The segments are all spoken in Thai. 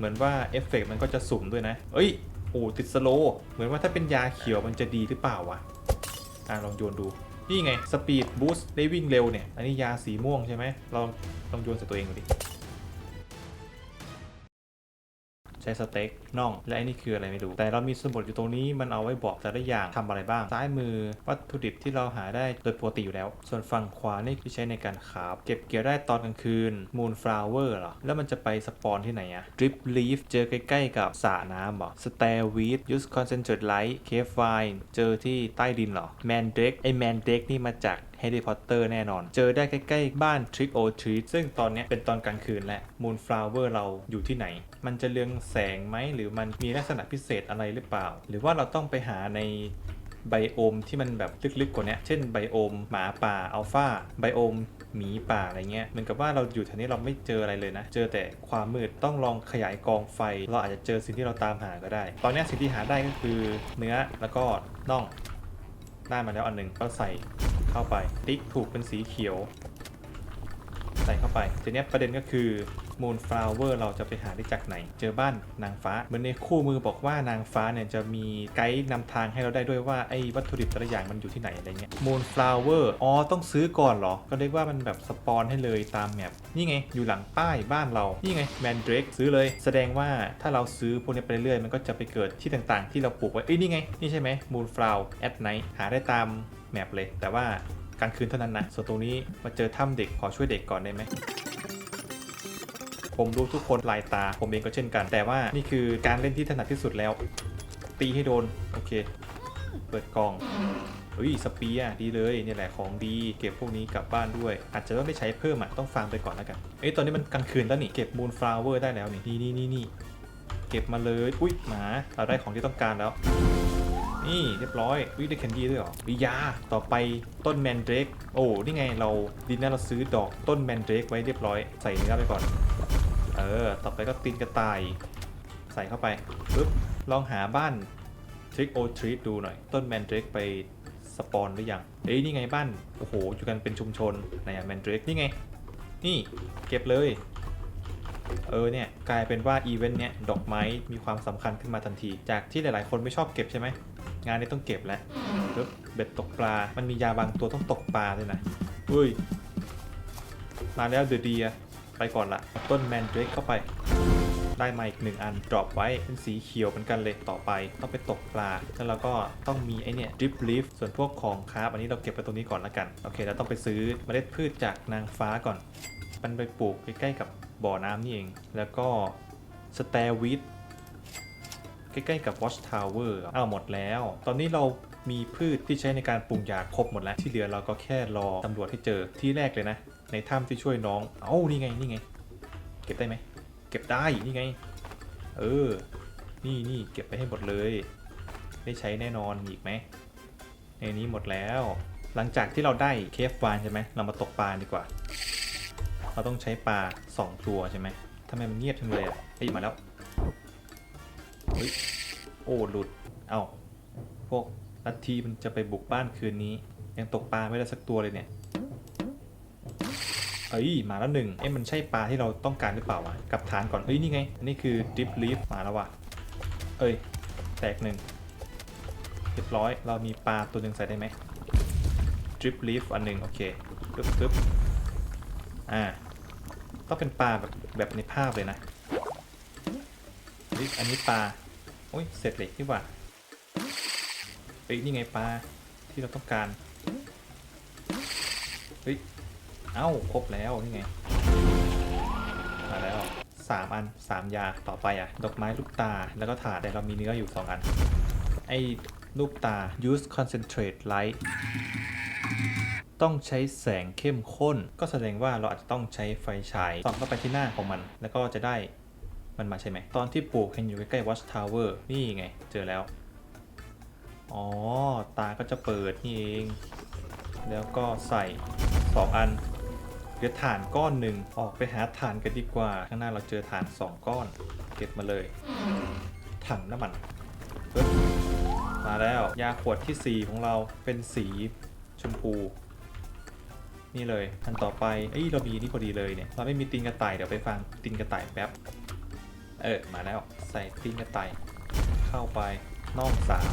เหมือนว่าเอฟเฟกต์มันก็จะสุ่มด้วยนะ เอ้ย โอ้ติดสโลว์เหมือนว่าถ้าเป็นยาเขียวมันจะดีหรือเปล่าวะ อะลองโยนดู นี่ไง สปีดบูสต์ได้วิ่งเร็วเนี่ย อันนี้ยาสีม่วงใช่ไหมลองลองโยนใส่ตัวเองดูดิ ใช้สเต็กน่อง และไอ้นี่คืออะไรไม่รู้แต่เรามีสมุดอยู่ตรงนี้มันเอาไว้บอกแต่ละอย่างทำอะไรบ้าง ซ้ายมือวัตถุดิบที่เราหาได้โดยปกติอยู่แล้ว ส่วนฝั่งขวานี่ที่ใช้ในการขาบ เก็บเกี่ยวได้ตอนกลางคืน moon flower เหรอ แล้วมันจะไปสปอนที่ไหนอะ drip leaf เจอใกล้ๆกับสระน้ำหรอ stairweed use concentrate light cave vine เจอที่ใต้ดินเหรอ mandrake ไอ้ mandrake นี่มาจาก แฮร์รี่พอตเตอร์แน่นอน เจอได้ใกล้ๆ บ้าน Trick or Treat ซึ่งตอนนี้เป็นตอนกลางคืนและ Moonflower เราอยู่ที่ไหน มันจะเรืองแสงไหมหรือมันมีลักษณะพิเศษอะไรหรือเปล่า หรือว่าเราต้องไปหาในไบโอมที่มันแบบลึกๆกว่านี้เช่นไบโอมหมาป่าอัลฟาไบโอมหมีป่าอะไรเงี้ยเหมือนกับว่าเราอยู่แถวนี้เราไม่เจออะไรเลยนะ เจอแต่ความมืดต้องลองขยายกองไฟ เราอาจจะเจอสิ่งที่เราตามหาก็ได้ ตอนนี้สิ่งที่หาได้ก็คือเนื้อแล้วก็น่องได้มาแล้วอันหนึ่งก็ใส่ เข้าไปติ๊กถูกเป็นสีเขียว ใส่เข้าไป ทีนี้ประเด็นก็คือมูนฟลาวเวอร์เราจะไปหาได้จากไหน เจอบ้านนางฟ้า เหมือนในคู่มือบอกว่านางฟ้าเนี่ยจะมีไกด์นำทางให้เราได้ด้วยว่าไอ้วัตถุดิบแต่ละอย่างมันอยู่ที่ไหนอะไรเงี้ยมูนฟลาวเวอร์อ๋อต้องซื้อก่อนเหรอ ก็เรียกว่ามันแบบสปอนให้เลยตามแมปนี่ไง อยู่หลังป้ายบ้านเรา นี่ไงแมนเดรกซื้อเลย แสดงว่าถ้าเราซื้อพวกนี้ไปเรื่อยๆมันก็จะไปเกิดที่ต่างๆ ที่เราปลูกไว้ เอ้ยนี่ไง นี่ใช่ไหมมูนฟลาวแอดไนท์หาได้ตามแมปเลย แต่ว่า กลางคืนเท่านั้นนะ ส่วนตรงนี้มาเจอถ้ำเด็กขอช่วยเด็กก่อนได้ไหมผมรู้ทุกคนลายตาผมเองก็เช่นกัน แต่ว่านี่คือการเล่นที่ถนัดที่สุดแล้ว ตีให้โดน โอเค เปิดกล่องเฮ้ยสปียร์ดีเลยเนี่ยแหละของดี เก็บพวกนี้กลับบ้านด้วย อาจจะต้องได้ใช้เพิ่มอะต้องฟาร์มไปก่อนแล้วกันเอ้ยตอนนี้มันกลางคืนแล้วนี่เก็บมูนฟลาวเวอร์ได้แล้วนี่นี่นี่นี่เก็บมาเลยอุ้ยหมาเราได้ของที่ต้องการแล้ว นี่เรียบร้อยวิได้แคนดี้ด้วยหรอวิยาต่อไปต้นแมนเดรกโอ้นี่ไงเราดินน่าเราซื้อดอกต้นแมนเดรกไว้เรียบร้อยใส่เนื้อไปก่อน เออ ต่อไปก็ตีนกระต่าย ใส่เข้าไปปึ๊บลองหาบ้านทริกโอทรีดูหน่อย ต้นแมนเดรกไปสปอนหรือยังเอ้ยนี่ไงบ้านโอ้โหอยู่กันเป็นชุมชนไหนอะแมนเดรกนี่ไง นี่เก็บเลยเออเนี่ยกลายเป็นว่าอีเวนต์เนี้ยดอกไม้มีความสำคัญขึ้นมาทันที จากที่หลายๆ คนไม่ชอบเก็บใช่ไหม งานนี้ต้องเก็บแล้วเบ็ดตกปลา มันมียาบางตัวต้องตกปลาด้วยนะอุ้ย มาแล้วเดือะเดียไปก่อนละต้นแมนเดรกเข้าไป ได้มาอีกหนึ่งอันดรอปไว้เป็นสีเขียวเหมือนกันเลยต่อไป ต้องไปตกปลาแล้วเราก็ต้องมีไอเนี่ยดริปลีฟส่วนพวกของคราฟอันนี้เราเก็บไปตรงนี้ก่อนละกันโอเคเราต้องไปซื้อเมล็ดพืชจากนางฟ้าก่อนมันไปปลูกใกล้ๆกับบ่อน้ำนี่เอง แล้วก็สแตวิด ใกล้ๆกับ Watch Tower อะอ้าวหมดแล้ว ตอนนี้เรามีพืชที่ใช้ในการปรุงยาครบหมดแล้ว ที่เหลือเราก็แค่รอตำรวจให้เจอที่แรกเลยนะ ในถ้ำที่ช่วยน้อง เอ้านี่ไงนี่ไง เก็บได้ไหม เก็บได้นี่ไง เออ นี่นี่เก็บไปให้หมดเลย ได้ใช้แน่นอนอีกไหมในนี้หมดแล้ว หลังจากที่เราได้เคฟวานใช่ไหมเรามาตกปลาดีกว่า เราต้องใช้ปลาสองตัวใช่ไหมทำไมมันเงียบจังเลยอะเฮ้ยมาแล้ว เฮ้ยโอ้หลุด เอ้าพวกลัทธิมันจะไปบุกบ้านคืนนี้ ยังตกปลาไม่ได้สักตัวเลยเนี่ยเอ้ยมาแล้วหนึ่งเอ๊ะมันใช่ปลาที่เราต้องการหรือเปล่าวะกลับฐานก่อนเฮ้ยนี่ไงอันนี้คือ drip leaf มาแล้วว่ะเอ้ยแตกหนึ่งเรียบร้อยเรามีปลาตัวหนึ่งใส่ได้ไหม drip leaf อันหนึ่งโอเคปึ๊บปึ๊บอ่าต้องเป็นปลาแบบแบบในภาพเลยนะอันนี้ปลา โอ้ยเสร็จเหล็กนี่ว่าเฮ้ยนี่ไงปลาที่เราต้องการเฮ้ยเอ้าครบแล้วนี่ไงมาแล้วสามอันสามยาต่อไปอะ ดอกไม้ลูกตาแล้วก็ถาดแต่เรามีเนื้ออยู่สองอัน ไอ้ลูกตา use concentrate light ต้องใช้แสงเข้มข้น ก็แสดงว่าเราอาจจะต้องใช้ไฟฉายส่องเข้าไปที่หน้าของมัน แล้วก็จะได้ มันมาใช่ไหม ตอนที่ปลูกเห็นอยู่ใกล้ๆ Watch Tower นี่ไง เจอแล้ว อ๋อ ตาก็จะเปิดนี่เอง แล้วก็ใส่ 2 อันเหลือฐานก้อนหนึ่งออกไปหาฐานกันดีกว่า ข้างหน้าเราเจอฐาน 2 ก้อน เก็บมาเลย ถังน้ำมันมาแล้วยาขวดทีสี่ 4 ของเราเป็นสีชมพู นี่เลยอันต่อไปเอ้ยเรามีนี่พอดีเลยเนี่ยเราไม่มีตีนกระต่ายเดี๋ยวไปฟังตีนกระต่ายแป๊บ เออ มาแล้ว ใส่ตีนกระต่ายเข้าไปน่องสาม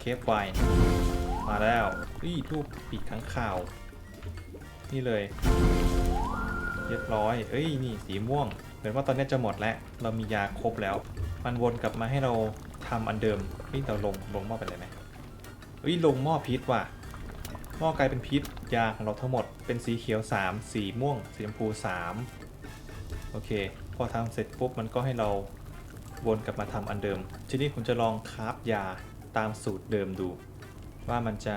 เคฟไวมาแล้วอี้ทูบปีกข้างข่าว นี่เลย เรียบร้อย เอ้ย นี่สีม่วง เหมือนว่าตอนนี้จะหมดแล้ว เรามียาครบแล้ว มันวนกลับมาให้เราทำอันเดิมนี่เราลงลงหม้อไปเลยไหมเอ้ย ลงหม้อพิษว่ะ หม้อกลายเป็นพิษ ยาของเราทั้งหมด เป็นสีเขียว 3 สีม่วง สีชมพู 3 โอเค อทำเสร็จปุ๊บมันก็ให้เราวนกลับมาทำอันเดิม ทีนี้ผมจะลองคราฟยาตามสูตรเดิมดู ว่ามันจะ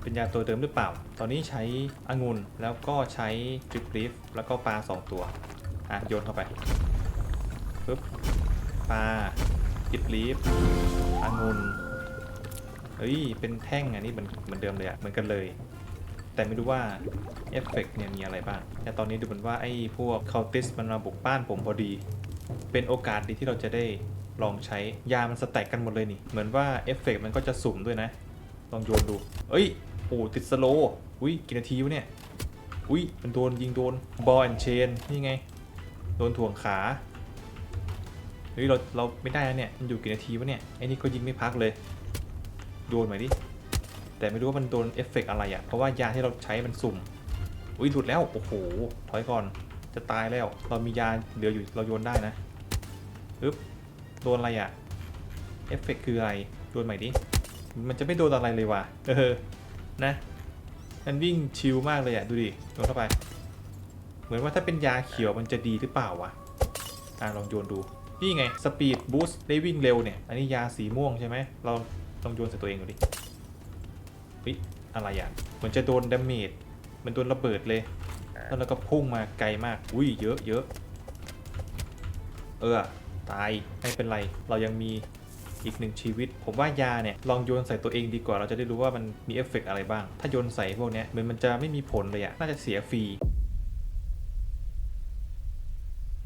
เป็นยาตัวเดิมหรือเปล่า ตอนนี้ใช้องุ่นแล้วก็ใช้ดริปลิฟแล้วก็ปลา 2 ตัว อะโยนเข้าไปปึ๊บปลาดริปลิฟองุ่นเฮ้ยเป็นแท่งอันนี้เหมือนเหมือนเดิมเลยอะเหมือนกันเลย แต่ไม่รู้ว่าเอฟเฟกเนี่ยมีอะไรบ้าง แต่ตอนนี้ดูเหมือนว่าไอ้พวกคาติสมันมาบุกบ้านผมพอดี เป็นโอกาสดีที่เราจะได้ลองใช้ยามันสแต็กกันหมดเลยนี่ เหมือนว่าเอฟเฟกมันก็จะสุ่มด้วยนะ ลองโยนดู เอ้ยโอ้ติดสโลว์อุ้ยกี่นาทีวะเนี่ย อุ้ยมันโดนยิงโดนบอลแอนเชนนี่ไง โดนถ่วงขาเฮ้ยเราเราไม่ได้แล้วเนี่ย มันอยู่กี่นาทีวะเนี่ยไอ้นี่ก็ยิงไม่พักเลยโดนหน่ดิ แต่ไม่รู้ว่ามันโดนเอฟเฟกต์อะไรอะ่ะ เพราะว่ายาที่เราใช้มันสุ่ม อุ้ยหลุดแล้ว โอ้โห ถอยก่อน จะตายแล้ว เรามียาเหลืออยู่เราโยนได้นะอึ๊บ โดนอะไรอะ่ะ เอฟเฟกต์คืออะไร โดนใหม่ดิ มันจะไม่โดนอะไรเลยว่ะ เออ นะมันวิ่งชิลมากเลยอะ่ะ ดูดิ โดนเข้าไป เหมือนว่าถ้าเป็นยาเขียวมันจะดีหรือเปล่าวะ อะลองโยนดู นี่ไง สปีดบูสต์ได้วิ่งเร็วเนี่ย อันนี้ยาสีม่วงใช่ไหมเราลองโยนใส่ตัวเองดูดิ เฮ้ยอะไรอะเหมือนจะโดนดาเมจเหมันโดนระเบิดเลย แล้วเราก็พุ่งมาไกลมาก อุ้ยเยอะเยอะเออตายไม่เป็นไร เรายังมีอีกหนึ่งชีวิต ผมว่ายาเนี่ยลองโยนใส่ตัวเองดีกว่าเราจะได้รู้ว่ามันมีเอฟเฟกต์อะไรบ้าง ถ้าโยนใส่พวกเนี้ยเหมือนมันจะไม่มีผลเลยอะน่าจะเสียฟรี